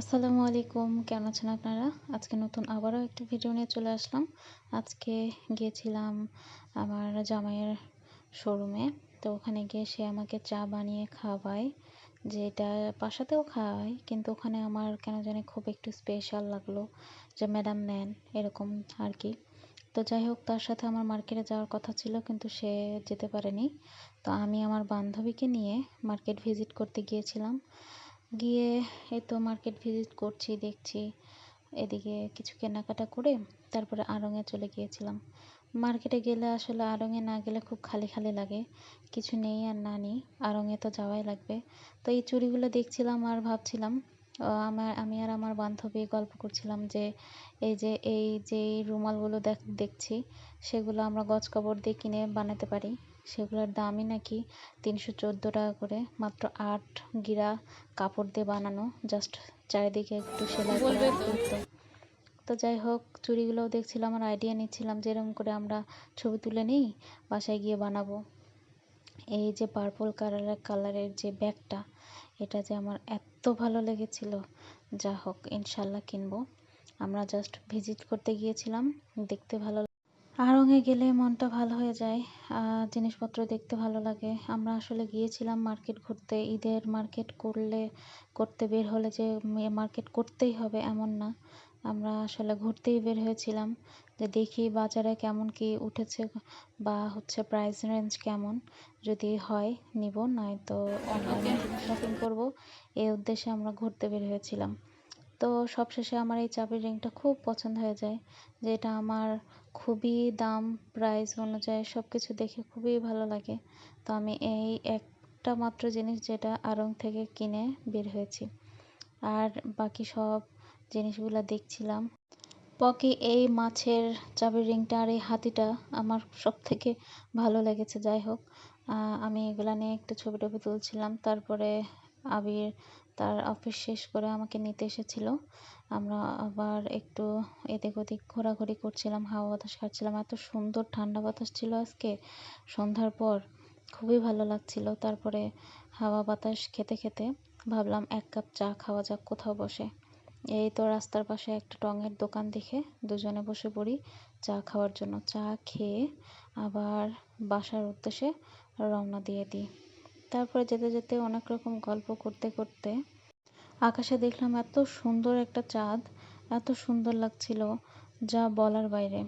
আসসালামু আলাইকুম। কেমন আছেন আপনারা? আজকে নতুন আবারও একটি ভিডিও নিয়ে চলে আসলাম। আজকে গিয়েছিলাম আমার জামাইয়ের শোরুমে তো ওখানে গিয়ে সে আমাকে চা বানিয়ে খাওয়ায়, যেটা বাসাতেও খাওয়ায়, কিন্তু ওখানে আমার কেন জানি খুব একটু স্পেশাল লাগল যে ম্যাডাম নেন, এরকম আর কি। তো যাই হোক, তার সাথে আমার মার্কেটে যাওয়ার কথা ছিল, কিন্তু সে যেতে পারেনি। তো আমি আমার বান্ধবীকে নিয়ে মার্কেট ভিজিট করতে গিয়েছিলাম। গিয়ে এই তো মার্কেট ভিজিট করছি, দেখছি। এদিকে কিছু কেনাকাটা করে তারপরে আড়ংয়ে চলে গিয়েছিলাম। মার্কেটে গেলে আসলে আড়ংয়ে না গেলে খুব খালি খালি লাগে। কিছু নেই আর না নেই আড়ংয়ে তো যাওয়াই লাগবে। তো এই চুড়িগুলো দেখছিলাম আর ভাবছিলাম আমার, আমি আর আমার বান্ধবী গল্প করছিলাম যে, এই যে এই যে রুমালগুলো দেখ, দেখছি, সেগুলো আমরা গজ কাপড় দিয়ে কিনে বানাতে পারি। সেগুলোর দামই নাকি তিনশো চোদ্দ টাকা করে। মাত্র আট গিরা কাপড় দিয়ে বানানো জাস্ট চারিদিকে একটু সেলাই করা তো। যাই হোক চুড়িগুলোও দেখছিলাম আর আইডিয়া নিচ্ছিলাম যে এরকম করে আমরা ছবি তুলে নিই বাসায় গিয়ে বানাবো। এই যে পার্পল কালারের কালারের যে ব্যাগটা এটা যে আমার এত ভালো লেগেছিল। যা হোক ইনশাল্লাহ কিনবো। আমরা জাস্ট ভিজিট করতে গিয়েছিলাম দেখতে ভালো আড়ংয়ে গেলে মনটা ভালো হয়ে যায় জিনিসপত্র দেখতে ভালো লাগে। আমরা আসলে গিয়েছিলাম মার্কেট ঘুরতে ঈদের মার্কেট করলে করতে বের হলে যে মার্কেট করতেই হবে এমন না। আমরা আসলে ঘুরতেই বের হয়েছিলাম যে দেখি বাজারে কেমন কি উঠেছে বা হচ্ছে প্রাইস রেঞ্জ কেমন। যদি হয় নিব নয়তো অনলাইনে শপিং করব। এই উদ্দেশ্যে আমরা ঘুরতে বের হয়েছিলাম। তো সবশেষে আমার এই চাবির রিংটা খুব পছন্দ হয়ে যায়, যে এটা আমার খুবই দাম প্রাইস অনুযায়ী সব কিছু দেখে খুবই ভালো লাগে। তো আমি এই একটা মাত্র জিনিস যেটা আড়ং থেকে কিনে বের হয়েছি। আর বাকি সব জিনিসগুলো দেখছিলাম। পকি এই মাছের চাবির রিংটা আর এই হাতিটা আমার সব থেকে ভালো লেগেছে, যাই হোক। আমি এগুলা নিয়ে একটু ছবি টবি তুলছিলাম, তারপরে আবির তার অফিস শেষ করে আমাকে নিতে এসেছিল। আমরা আবার একটু এদিক ওদিক ঘোরাঘুরি করছিলাম, হাওয়া বাতাস খাচ্ছিলাম। এত সুন্দর ঠান্ডা বাতাস ছিল আজকে। সন্ধ্যার পর খুবই ভালো লাগছিল। তারপরে হাওয়া বাতাস খেতে খেতে ভাবলাম এক কাপ চা খাওয়া যাক কোথাও বসে। এই তো রাস্তার পাশে একটা টঙের দোকান দেখে দুজনে বসে পড়ি চা খাওয়ার জন্য। চা খেয়ে আবার বাসার উদ্দেশ্যে রওনা দিয়ে দিই। তারপরে যেতে যেতে অনেক রকম গল্প করতে করতে আকাশে দেখলাম এত সুন্দর একটা চাঁদ, এত সুন্দর লাগছিল যা বলার বাইরে।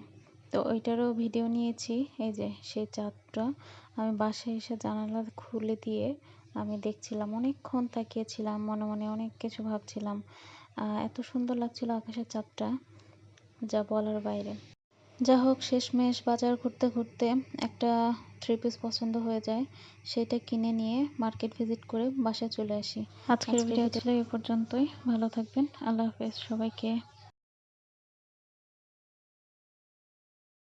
তো ওইটারও ভিডিও নিয়েছি, এই যে সেই চাঁদটা। আমি বাসায় এসে জানালা খুলে দিয়ে আমি দেখছিলাম, অনেকক্ষণ তাকিয়েছিলাম, মনে মনে অনেক কিছু ভাবছিলাম এত সুন্দর লাগছিল আকাশের চাঁদটা যা বলার বাইরে। যা হোক শেষমেশ বাজার ঘুরতে ঘুরতে একটা থ্রি পিস পছন্দ হয়ে যায় সেটা কিনে নিয়ে মার্কেট ভিজিট করে বাসায় চলে আসি। আজকের ভিডিও ছিল এ পর্যন্তই। ভালো থাকবেন। আল্লাহ হাফেজ। সবাইকে